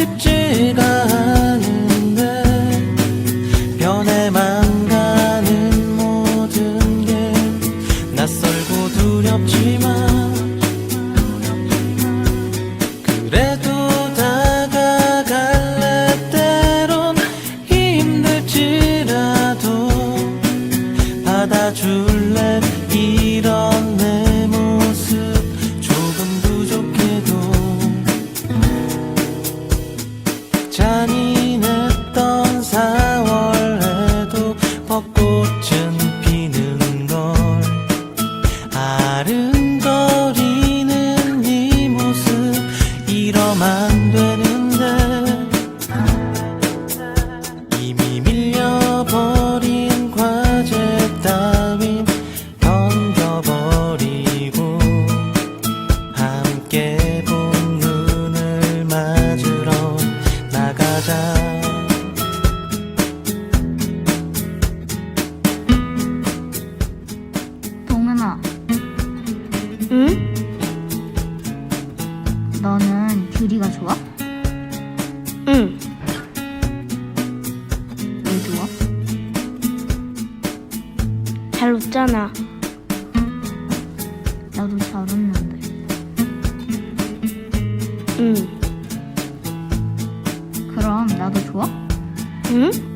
잃고 싶지가 벚꽃 너는 귤이가 좋아? 응. 왜 좋아? 잘 웃잖아. 나도 잘 웃는데. 응. 그럼 나도 좋아? 응?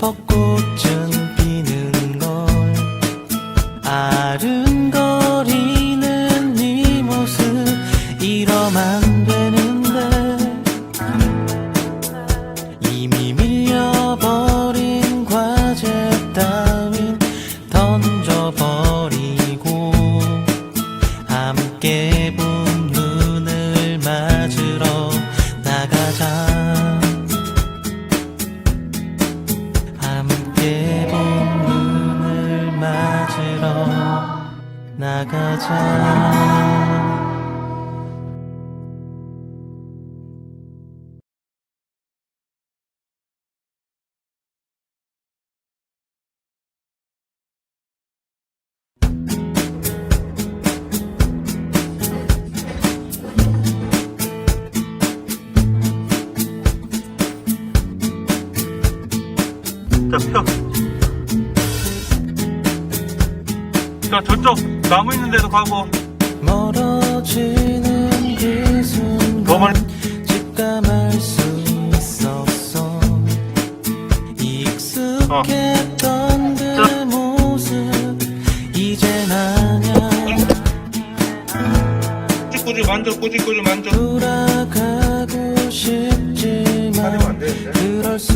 벚꽃은 피는 걸 아른거리는 네 모습 이러면 안 되는데 이미 밀려버린 과제 따윈 던져 자 자, 펴. 자, 저쪽 나무 있는 데도 가고. 멀어지는 그더 순간 직감할 수 있었어 익숙했던 그 자. 모습 이젠 아냐 꾸지꾸지 만져, 꾸지꾸지 만져. 돌아가고 싶지만 그럴 수